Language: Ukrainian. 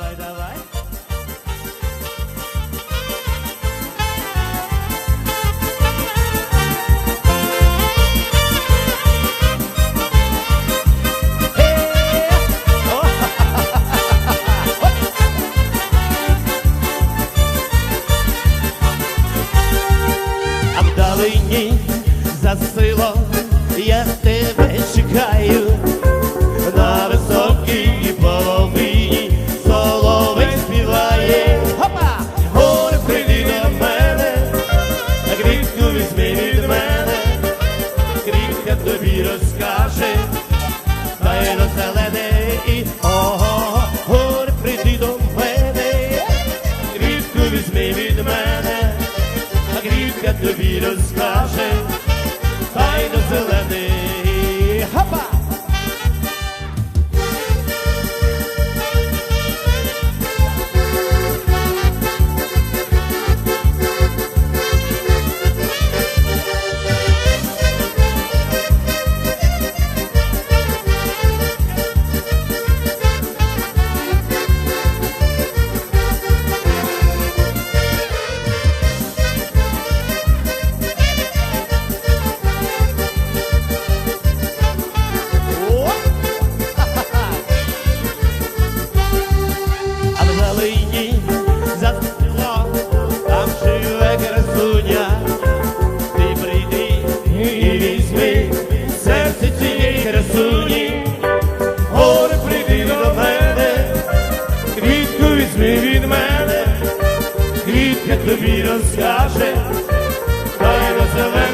Давай, давай. Е, А вдалині за я квітку візьми від мене, квітка тобі розкаже, тайно зелене і ого, гор прийди до мене, квітку візьми від мене, а квітка тобі розкаже, візьми від мене, квітка тобі розкаже, тайно зелений.